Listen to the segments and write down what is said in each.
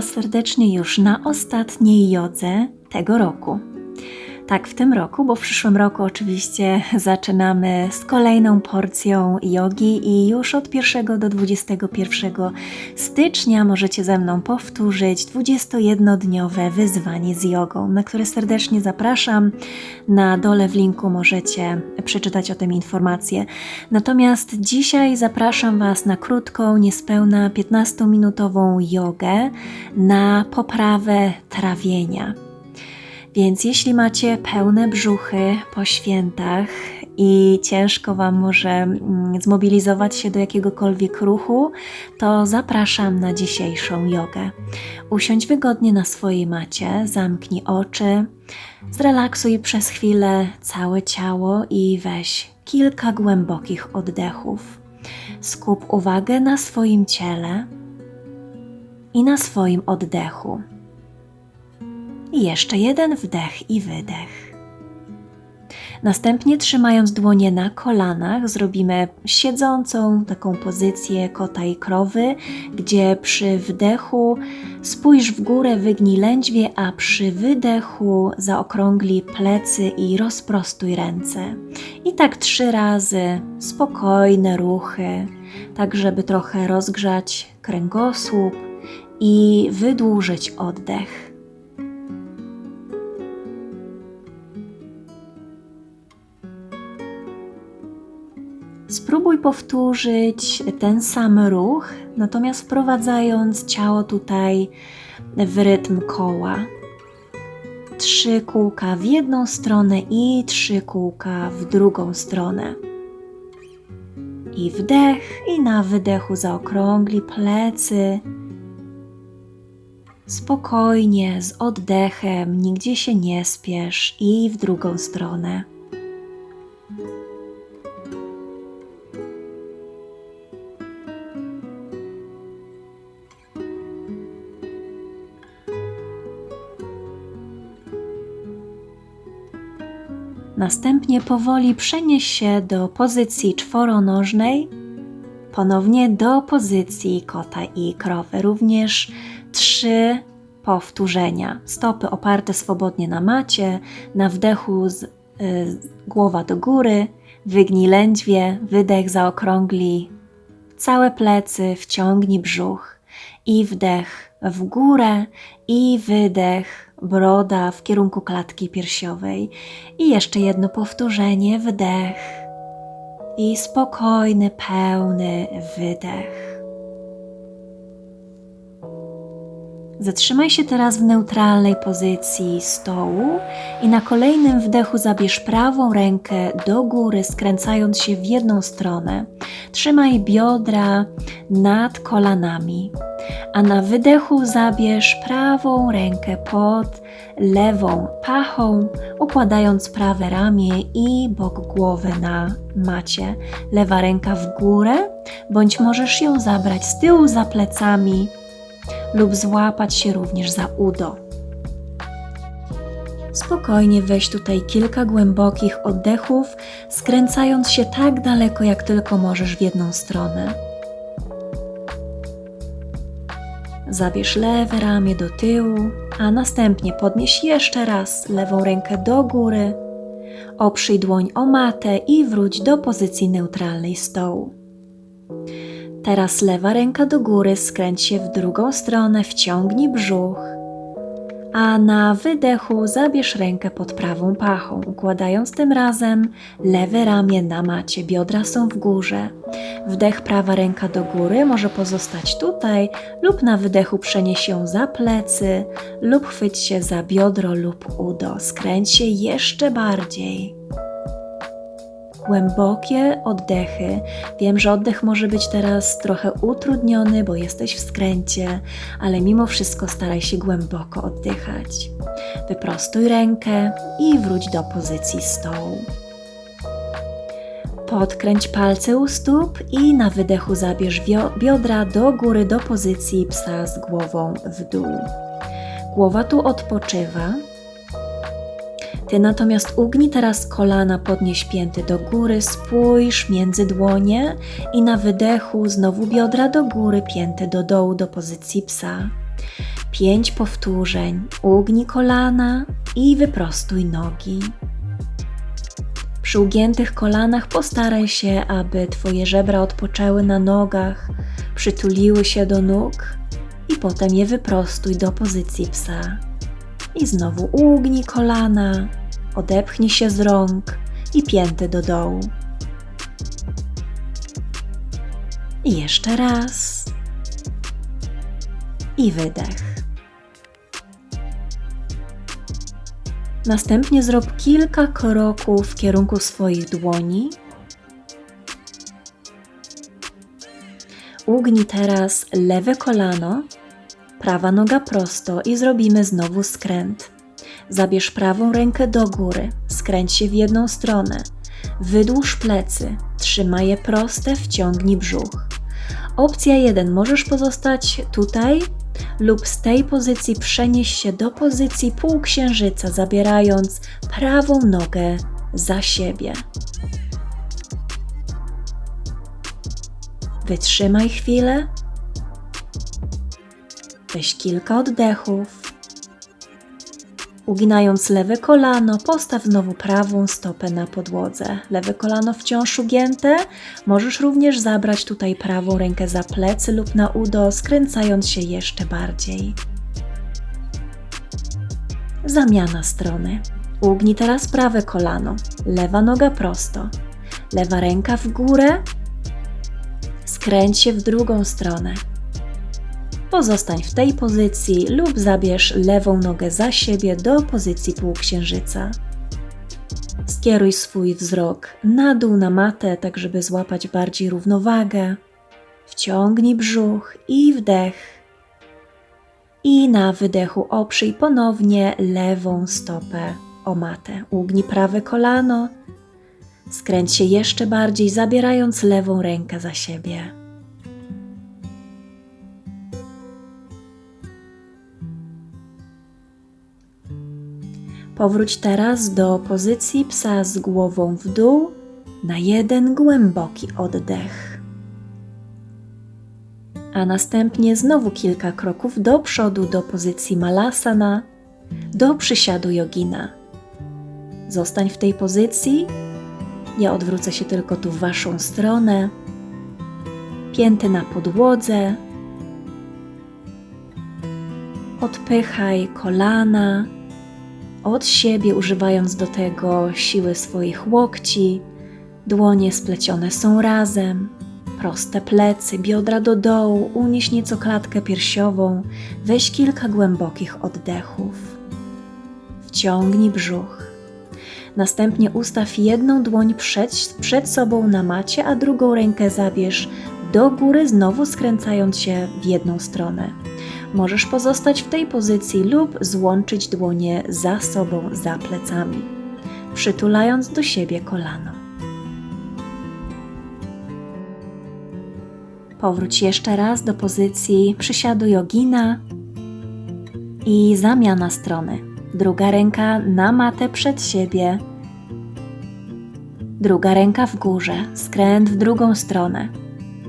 Was serdecznie już na ostatniej jodze tego roku. Tak, w tym roku, bo w przyszłym roku oczywiście zaczynamy z kolejną porcją jogi i już od 1 do 21 stycznia możecie ze mną powtórzyć 21-dniowe wyzwanie z jogą, na które serdecznie zapraszam. Na dole w linku możecie przeczytać o tym informacje. Natomiast dzisiaj zapraszam Was na krótką, niespełna 15-minutową jogę na poprawę trawienia. Więc jeśli macie pełne brzuchy po świętach i ciężko Wam może mm, zmobilizować się do jakiegokolwiek ruchu, to zapraszam na dzisiejszą jogę. Usiądź wygodnie na swojej macie, zamknij oczy, zrelaksuj przez chwilę całe ciało i weź kilka głębokich oddechów. Skup uwagę na swoim ciele i na swoim oddechu. I jeszcze jeden wdech i wydech. Następnie trzymając dłonie na kolanach, zrobimy siedzącą taką pozycję kota i krowy, gdzie przy wdechu spójrz w górę, wygnij lędźwie, a przy wydechu zaokrągli plecy i rozprostuj ręce. I tak trzy razy, spokojne ruchy, tak żeby trochę rozgrzać kręgosłup i wydłużyć oddech. Spróbuj powtórzyć ten sam ruch, natomiast wprowadzając ciało tutaj w rytm koła. Trzy kółka w jedną stronę i trzy kółka w drugą stronę. I wdech, i na wydechu zaokrągli plecy. Spokojnie, z oddechem, nigdzie się nie spiesz i w drugą stronę. Następnie powoli przenieś się do pozycji czworonożnej, ponownie do pozycji kota i krowy. Również trzy powtórzenia. Stopy oparte swobodnie na macie, na wdechu z, y, głowa do góry, wygnij lędźwie, wydech zaokrągli całe plecy, wciągnij brzuch i wdech w górę i wydech broda w kierunku klatki piersiowej. I jeszcze jedno powtórzenie, wdech i spokojny, pełny wydech. Zatrzymaj się teraz w neutralnej pozycji stołu i na kolejnym wdechu zabierz prawą rękę do góry, skręcając się w jedną stronę. Trzymaj biodra nad kolanami a na wydechu zabierz prawą rękę pod lewą pachą, układając prawe ramię i bok głowy na macie. Lewa ręka w górę, bądź możesz ją zabrać z tyłu za plecami lub złapać się również za udo. Spokojnie weź tutaj kilka głębokich oddechów, skręcając się tak daleko, jak tylko możesz w jedną stronę. Zabierz lewe ramię do tyłu, a następnie podnieś jeszcze raz lewą rękę do góry. Oprzyj dłoń o matę i wróć do pozycji neutralnej stołu. Teraz lewa ręka do góry, skręć się w drugą stronę, wciągnij brzuch a na wydechu zabierz rękę pod prawą pachą, układając tym razem lewe ramię na macie, biodra są w górze. Wdech prawa ręka do góry może pozostać tutaj lub na wydechu przenieś ją za plecy lub chwyć się za biodro lub udo. Skręć się jeszcze bardziej głębokie oddechy. Wiem, że oddech może być teraz trochę utrudniony, bo jesteś w skręcie, ale mimo wszystko staraj się głęboko oddychać. Wyprostuj rękę i wróć do pozycji stołu. Podkręć palce u stóp i na wydechu zabierz biodra do góry do pozycji psa z głową w dół. Głowa tu odpoczywa, ty natomiast ugnij teraz kolana, podnieś pięty do góry, spójrz między dłonie i na wydechu znowu biodra do góry, pięty do dołu do pozycji psa. Pięć powtórzeń. Ugnij kolana i wyprostuj nogi. Przy ugiętych kolanach postaraj się, aby Twoje żebra odpoczęły na nogach, przytuliły się do nóg i potem je wyprostuj do pozycji psa. I znowu ugnij kolana, odepchnij się z rąk i pięty do dołu. I jeszcze raz. I wydech. Następnie zrób kilka kroków w kierunku swoich dłoni. Ugnij teraz lewe kolano, prawa noga prosto i zrobimy znowu skręt. Zabierz prawą rękę do góry, skręć się w jedną stronę. Wydłuż plecy, trzymaj je proste, wciągnij brzuch. Opcja 1. Możesz pozostać tutaj lub z tej pozycji przenieść się do pozycji półksiężyca, zabierając prawą nogę za siebie. Wytrzymaj chwilę. Weź kilka oddechów. Uginając lewe kolano, postaw znowu prawą stopę na podłodze. Lewe kolano wciąż ugięte. Możesz również zabrać tutaj prawą rękę za plecy lub na udo, skręcając się jeszcze bardziej. Zamiana strony. Ugnij teraz prawe kolano, lewa noga prosto, lewa ręka w górę. Skręć się w drugą stronę. Pozostań w tej pozycji lub zabierz lewą nogę za siebie do pozycji półksiężyca. Skieruj swój wzrok na dół na matę, tak żeby złapać bardziej równowagę. Wciągnij brzuch i wdech. I na wydechu oprzyj ponownie lewą stopę o matę. Ugnij prawe kolano. Skręć się jeszcze bardziej, zabierając lewą rękę za siebie. Powróć teraz do pozycji psa z głową w dół na jeden głęboki oddech. A następnie znowu kilka kroków do przodu do pozycji malasana, do przysiadu jogina. Zostań w tej pozycji. Ja odwrócę się tylko tu w waszą stronę. Pięty na podłodze. Odpychaj kolana od siebie, używając do tego siły swoich łokci. Dłonie splecione są razem, proste plecy, biodra do dołu, unieś nieco klatkę piersiową, weź kilka głębokich oddechów. Wciągnij brzuch. Następnie ustaw jedną dłoń przed, przed sobą na macie, a drugą rękę zabierz do góry, znowu skręcając się w jedną stronę. Możesz pozostać w tej pozycji lub złączyć dłonie za sobą, za plecami, przytulając do siebie kolano. Powróć jeszcze raz do pozycji przysiadu jogina i zamiana strony. Druga ręka na matę przed siebie, druga ręka w górze, skręt w drugą stronę.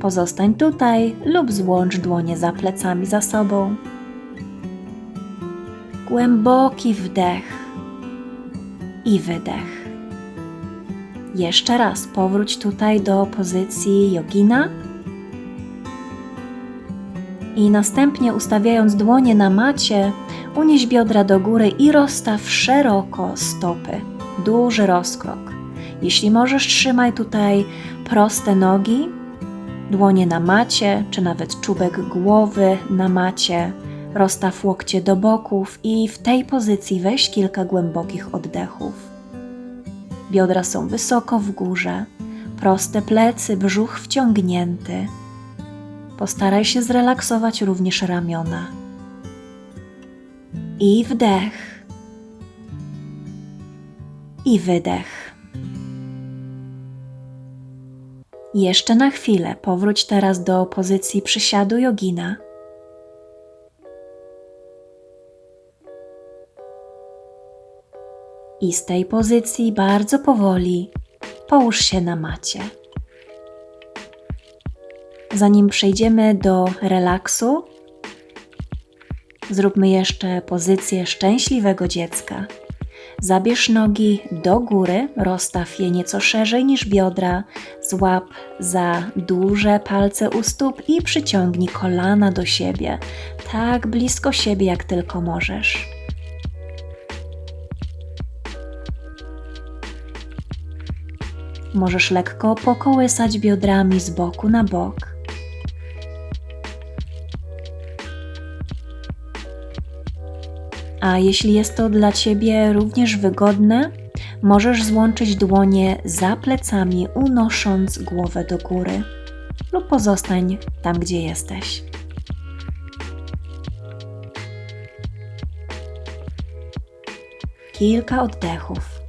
Pozostań tutaj lub złącz dłonie za plecami za sobą. Głęboki wdech i wydech. Jeszcze raz powróć tutaj do pozycji jogina. I następnie ustawiając dłonie na macie, unieś biodra do góry i rozstaw szeroko stopy. Duży rozkrok. Jeśli możesz, trzymaj tutaj proste nogi, dłonie na macie, czy nawet czubek głowy na macie. Rozstaw łokcie do boków i w tej pozycji weź kilka głębokich oddechów. Biodra są wysoko w górze, proste plecy, brzuch wciągnięty. Postaraj się zrelaksować również ramiona. I wdech. I wydech. Jeszcze na chwilę powróć teraz do pozycji przysiadu jogina. I z tej pozycji bardzo powoli połóż się na macie. Zanim przejdziemy do relaksu, Zróbmy jeszcze pozycję szczęśliwego dziecka. Zabierz nogi do góry, rozstaw je nieco szerzej niż biodra, złap za duże palce u stóp i przyciągnij kolana do siebie, tak blisko siebie jak tylko możesz. Możesz lekko pokołysać biodrami z boku na bok. A jeśli jest to dla Ciebie również wygodne, możesz złączyć dłonie za plecami, unosząc głowę do góry, lub pozostań tam, gdzie jesteś. Kilka oddechów.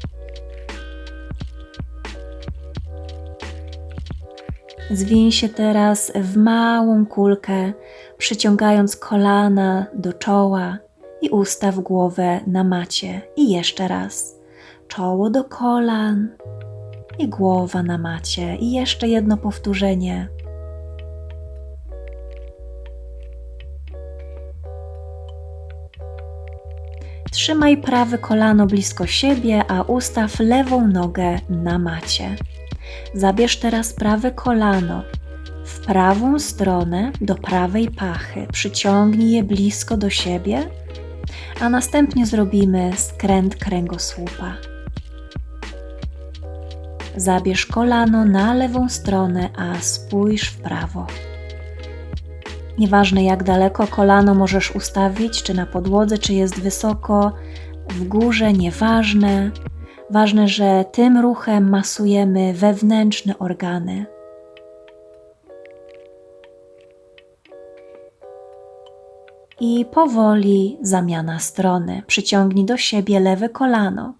Zwiń się teraz w małą kulkę, przyciągając kolana do czoła i ustaw głowę na macie. I jeszcze raz. Czoło do kolan i głowa na macie. I jeszcze jedno powtórzenie. Trzymaj prawe kolano blisko siebie, a ustaw lewą nogę na macie. Zabierz teraz prawe kolano w prawą stronę do prawej pachy. Przyciągnij je blisko do siebie, a następnie zrobimy skręt kręgosłupa. Zabierz kolano na lewą stronę, a spójrz w prawo. Nieważne jak daleko kolano możesz ustawić, czy na podłodze, czy jest wysoko, w górze, nieważne. Ważne, że tym ruchem masujemy wewnętrzne organy. I powoli zamiana strony. Przyciągnij do siebie lewe kolano.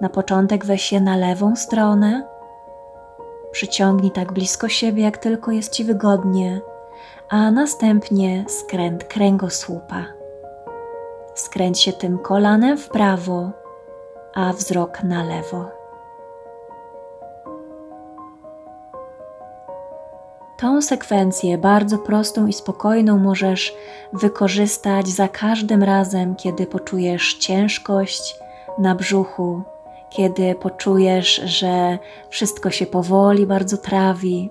Na początek weź je na lewą stronę. Przyciągnij tak blisko siebie, jak tylko jest Ci wygodnie, a następnie skręt kręgosłupa. Skręć się tym kolanem w prawo, a wzrok na lewo. Tą sekwencję bardzo prostą i spokojną możesz wykorzystać za każdym razem, kiedy poczujesz ciężkość na brzuchu, kiedy poczujesz, że wszystko się powoli bardzo trawi,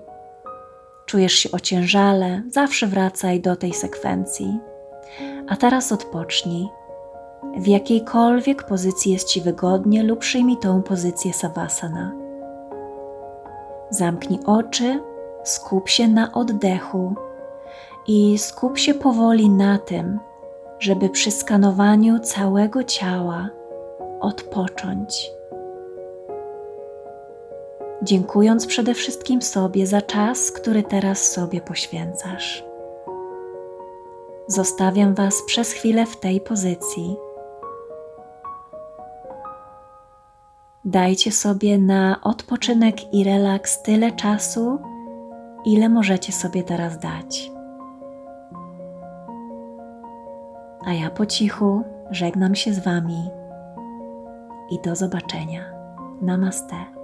czujesz się ociężale, zawsze wracaj do tej sekwencji. A teraz odpocznij. W jakiejkolwiek pozycji jest Ci wygodnie lub przyjmij tą pozycję savasana. Zamknij oczy, skup się na oddechu i skup się powoli na tym, żeby przy skanowaniu całego ciała odpocząć. Dziękując przede wszystkim sobie za czas, który teraz sobie poświęcasz. Zostawiam Was przez chwilę w tej pozycji. Dajcie sobie na odpoczynek i relaks tyle czasu, ile możecie sobie teraz dać. A ja po cichu żegnam się z Wami i do zobaczenia. Namaste.